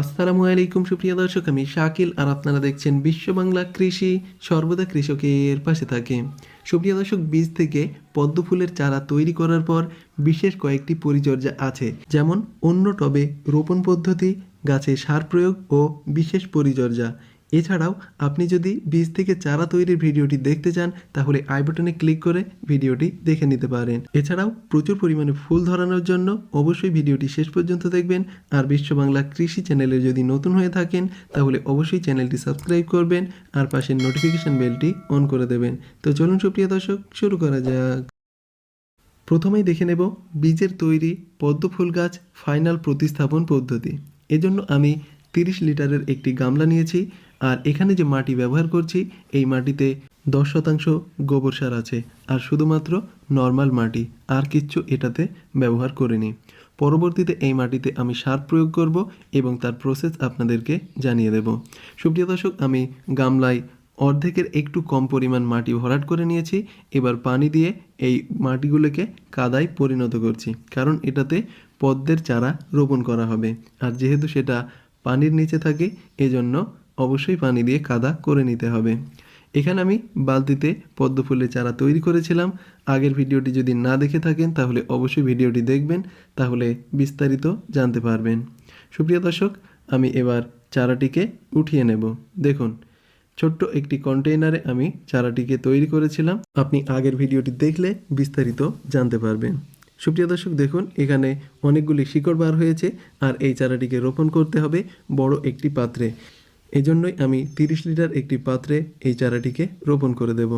আসসালামু আলাইকুম, সুপ্রিয় দর্শক, আমি শাকিল আর আপনারা দেখছেন বিশ্ব বাংলা কৃষি, সর্বদা কৃষকের পাশে থাকে। সুপ্রিয় দর্শক, বীজ থেকে পদ্ম ফুলের চারা তৈরি করার পর বিশেষ কয়েকটি পরিচর্যা আছে। যেমন অন্য টবে রোপণ পদ্ধতি, গাছে সার প্রয়োগ ও বিশেষ পরিচর্যা। এছাড়াও আপনি যদি বীজ থেকে চারা তৈরির ভিডিওটি দেখতে চান, তাহলে আই বাটনে ক্লিক করে ভিডিওটি দেখে নিতে পারেন। এছাড়াও প্রচুর পরিমাণে ফুল ধরানোর জন্য অবশ্যই ভিডিওটি শেষ পর্যন্ত দেখবেন। আর বিশ্ব বাংলা কৃষি চ্যানেলে যদি নতুন হয়ে থাকেন, তাহলে অবশ্যই চ্যানেলটি সাবস্ক্রাইব করবেন আর পাশের নোটিফিকেশন বেলটি অন করে দেবেন। তো চলুন, সুপ্রিয় দর্শক, শুরু করা যাক। প্রথমেই দেখে নেব বীজের তৈরি পদ্ম ফুল গাছ ফাইনাল প্রতিস্থাপন পদ্ধতি। এজন্য আমি তিরিশ লিটারের একটি গামলা নিয়েছি। আর এখানে যে মাটি ব্যবহার করছি, এই মাটিতে দশ শতাংশ গোবর সার আছে। আর শুধুমাত্র নর্মাল মাটি, আর কিচ্ছু এটাতে ব্যবহার করিনি। পরবর্তীতে এই মাটিতে আমি সার প্রয়োগ করব এবং তার প্রসেস আপনাদেরকে জানিয়ে দেব। সুপ্রিয় দর্শক, আমি গামলায় অর্ধেকের একটু কম পরিমাণ মাটি ভরাট করে নিয়েছি। এবার পানি দিয়ে এই মাটিগুলোকে কাদায় পরিণত করছি, কারণ এটাতে পদ্মের চারা রোপণ করা হবে। আর যেহেতু সেটা পানির নিচে থাকে, এজন্য অবশ্যই পানি দিয়ে কাদা করে নিতে হবে। এখানে আমি বালতিতে পদ্ম ফুলের চারা তৈরি করেছিলাম। আগের ভিডিওটি যদি না দেখে থাকেন, তাহলে অবশ্যই ভিডিওটি দেখবেন, তাহলে বিস্তারিত জানতে পারবেন। সুপ্রিয় দর্শক, আমি এবার চারাটিকে উঠিয়ে নেব। দেখুন, ছোট্ট একটি কন্টেইনারে আমি চারাটিকে তৈরি করেছিলাম। আপনি আগের ভিডিওটি দেখলে বিস্তারিত জানতে পারবেন। সুপ্রিয় দর্শক, দেখুন, এখানে অনেকগুলি শিকড় বার হয়েছে, আর এই চারাটিকে রোপণ করতে হবে বড় একটি পাত্রে। এজন্যই আমি তিরিশ লিটার একটি পাত্রে এই চারাটিকে রোপণ করে দেব।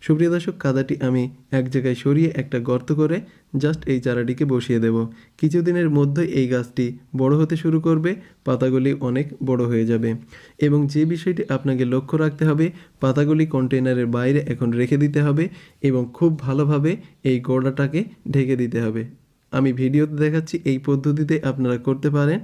সুপ্রিয় দর্শক, কাদাটি আমি এক জায়গায় সরিয়ে একটা গর্ত করে জাস্ট এই চারাটিকে বসিয়ে দেব। কিছুদিনের মধ্যেই এই গাছটি বড় হতে শুরু করবে, পাতাগুলি অনেক বড় হয়ে যাবে। এবং যে বিষয়টি আপনাকে লক্ষ্য রাখতে হবে, পাতাগুলি কন্টেনারের বাইরে এখন রেখে দিতে হবে এবং খুব ভালোভাবে এই গোড়াটাকে ঢেকে দিতে হবে। আমি ভিডিওতে দেখাচ্ছি এই পদ্ধতিতে আপনারা করতে পারেন।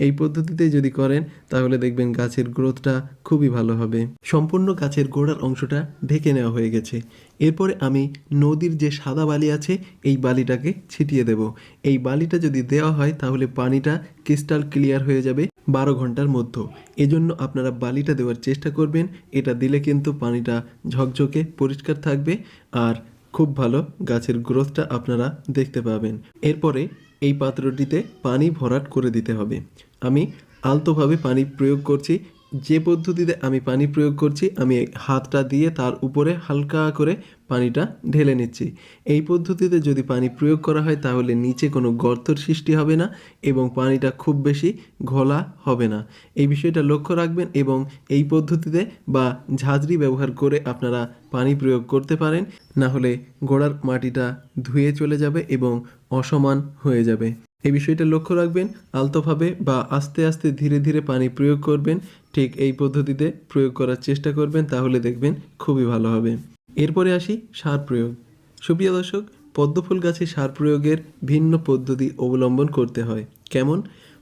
এই পদ্ধতিতে যদি করেন, তাহলে দেখবেন গাছের গ্রোথটা খুবই ভালো হবে। সম্পূর্ণ গাছের গোড়ার অংশটা ঢেকে নেওয়া হয়ে গেছে। এরপরে আমি নদীর যে সাদা বালি আছে, এই বালিটাকে ছিটিয়ে দেব। এই বালিটা যদি দেওয়া হয়, তাহলে পানিটা ক্রিস্টাল ক্লিয়ার হয়ে যাবে বারো ঘণ্টার মধ্যে। এজন্য আপনারা বালিটা দেওয়ার চেষ্টা করবেন। এটা দিলে কিন্তু পানিটা ঝকঝকে পরিষ্কার থাকবে আর খুব ভালো গাছের গ্রোথটা আপনারা দেখতে পাবেন। এরপরে এই পাত্রটিতে পানি ভরাট করে দিতে হবে। আমি আলতোভাবে পানি প্রয়োগ করছি। যে পদ্ধতিতে আমি পানি প্রয়োগ করছি, আমি হাতটা দিয়ে তার উপরে হালকা করে পানিটা ঢেলে নিচ্ছি। এই পদ্ধতিতে যদি পানি প্রয়োগ করা হয়, তাহলে নিচে কোনো গর্তর সৃষ্টি হবে না এবং পানিটা খুব বেশি ঘোলা হবে না। এই বিষয়টা লক্ষ্য রাখবেন এবং এই পদ্ধতিতে বা ঝাঁঝরি ব্যবহার করে আপনারা পানি প্রয়োগ করতে পারেন। না হলে গোড়ার মাটিটা ধুয়ে চলে যাবে এবং অসমান হয়ে যাবে। এই বিষয়টা লক্ষ্য রাখবেন, আলতোভাবে বা আস্তে আস্তে ধীরে ধীরে পানি প্রয়োগ করবেন, ঠিক এই পদ্ধতিতে প্রয়োগ করার চেষ্টা করবেন, তাহলে দেখবেন খুবই ভালো হবে। এরপরে আসি সার প্রয়োগ। সুপ্রিয় দর্শক, পদ্মফুল গাছে সার প্রয়োগের ভিন্ন পদ্ধতি অবলম্বন করতে হয়। কেমন?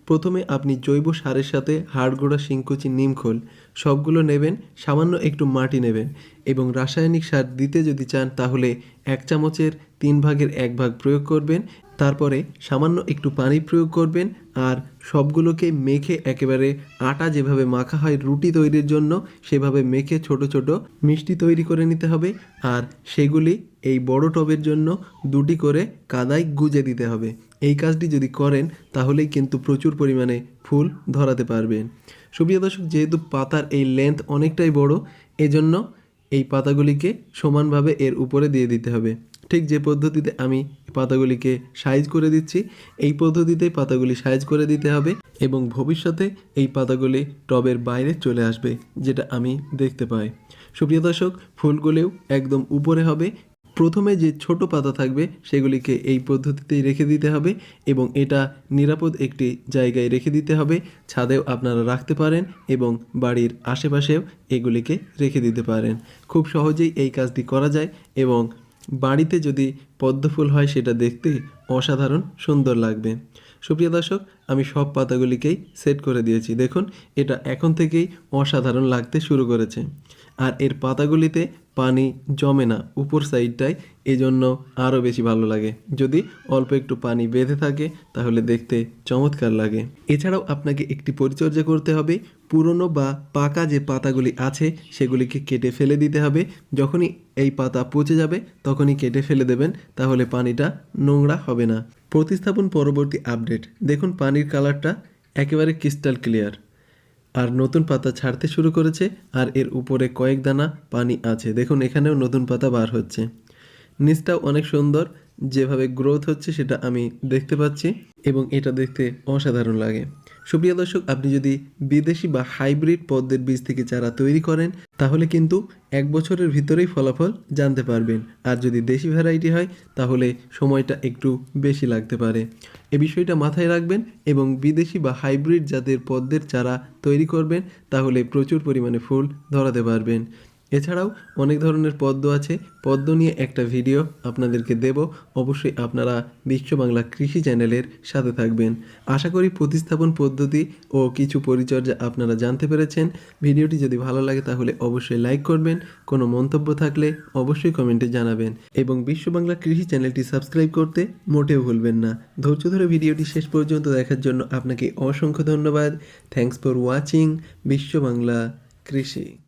প্রথমে আপনি জৈব সারের সাথে হাড়গোড়া, শিংকুচি, নিমখোল সবগুলো নেবেন, সামান্য একটু মাটি নেবেন এবং রাসায়নিক সার দিতে যদি চান, তাহলে এক চামচের তিন ভাগের এক ভাগ প্রয়োগ করবেন তারপরে সামান্য একটু পানি প্রয়োগ করবেন আর সবগুলোকে মেখে একেবারে আটা যেভাবে মাখা হয় রুটি তৈরির জন্য সেভাবে মেখে ছোট ছোট মিষ্টি তৈরি করে নিতে হবে আর সেগুলি এই বড় টবের জন্য দুটি করে কাদায় গুজে দিতে হবে। এই কাজটি যদি করেন তাহলেই কিন্তু প্রচুর পরিমাণে ফুল ধরাতে পারবেন। সুপ্রিয় দর্শক, যেহেতু পাতার এই লেন্থ অনেকটাই বড়, এজন্য এই পাতাগুলিকে সমানভাবে এর উপরে দিয়ে দিতে হবে। ঠিক যে পদ্ধতিতে আমি পাতাগুলিকে সাইজ করে দিচ্ছি, এই পদ্ধতিতে পাতাগুলি সাইজ করে দিতে হবে এবং ভবিষ্যতে এই পাতাগুলি টবের বাইরে চলে আসবে, যেটা আমি দেখতে পাই। সুপ্রিয় দর্শক, ফুলগুলিও একদম উপরে হবে। প্রথমে যে ছোট পাতা থাকবে, সেগুলিকে এই পদ্ধতিতেই রেখে দিতে হবে এবং এটা নিরাপদ একটি জায়গায় রেখে দিতে হবে। ছাদেও আপনারা রাখতে পারেন এবং বাড়ির আশেপাশেও এগুলিকে রেখে দিতে পারেন। খুব সহজেই এই কাজটি করা যায় এবং বাড়িতে যদি পদ্মফুল হয় সেটা দেখতে অসাধারণ সুন্দর লাগবে। সুপ্রিয় দর্শক, আমি সব পাতাগুলিকেই সেট করে দিয়েছি। দেখুন, এটা এখন থেকেই অসাধারণ লাগতে শুরু করেছে। আর এর পাতাগুলিতে পানি জমে না, উপর সাইডটায় এজন্য আরও বেশি ভালো লাগে। যদি অল্প একটু পানি বেঁধে থাকে, তাহলে দেখতে চমৎকার লাগে। এছাড়াও আপনাকে একটি পরিচর্যা করতে হবে। পুরনো বা পাকা যে পাতাগুলি আছে, সেগুলিকে কেটে ফেলে দিতে হবে। যখনই এই পাতা পচে যাবে, তখনই কেটে ফেলে দেবেন, তাহলে পানিটা নোংরা হবে না। প্রতিস্থাপন পরবর্তী আপডেট। দেখুন পানির কালারটা একেবারে ক্রিস্টাল ক্লিয়ার। আর নতুন পাতা ছাড়তে শুরু করেছে, আর এর উপরে কয়েক দানা পানি আছে। দেখুন এখানেও নতুন পাতা বার হচ্ছে। নিচটাও অনেক সুন্দর যেভাবে গ্রোথ হচ্ছে সেটা আমি দেখতে পাচ্ছি এবং এটা দেখতে অসাধারণ লাগে। সুপ্রিয় দর্শক, আপনি যদি বিদেশি বা হাইব্রিড পদ্মের বীজ থেকে চারা তৈরি করেন, তাহলে কিন্তু এক বছরের ভিতরেই ফলাফল জানতে পারবেন। আর যদি দেশি ভ্যারাইটি হয়, তাহলে সময়টা একটু বেশি লাগতে পারে। এ বিষয়টা মাথায় রাখবেন এবং বিদেশি বা হাইব্রিড জাতের পদ্মের চারা তৈরি করবেন, তাহলে প্রচুর পরিমাণে ফুল ধরাতে পারবেন। এছাড়াও অনেক ধরনের পদ্ম আছে। পদ্ম নিয়ে একটা ভিডিও আপনাদেরকে দেব। অবশ্যই আপনারা বিশ্ব বাংলা কৃষি চ্যানেলের সাথে থাকবেন। আশা করি প্রতিস্থাপন পদ্ধতি ও কিছু পরিচর্যা আপনারা জানতে পেরেছেন। ভিডিওটি যদি ভালো লাগে তাহলে অবশ্যই লাইক করবেন। কোনো মন্তব্য থাকলে অবশ্যই কমেন্টে জানাবেন। এবং বিশ্ব বাংলা কৃষি চ্যানেলটি সাবস্ক্রাইব করতে মোটেও ভুলবেন না। ধৈর্য ধরে ভিডিওটি শেষ পর্যন্ত দেখার জন্য আপনাকে অসংখ্য ধন্যবাদ। থ্যাঙ্কস ফর ওয়াচিং বিশ্ব বাংলা কৃষি।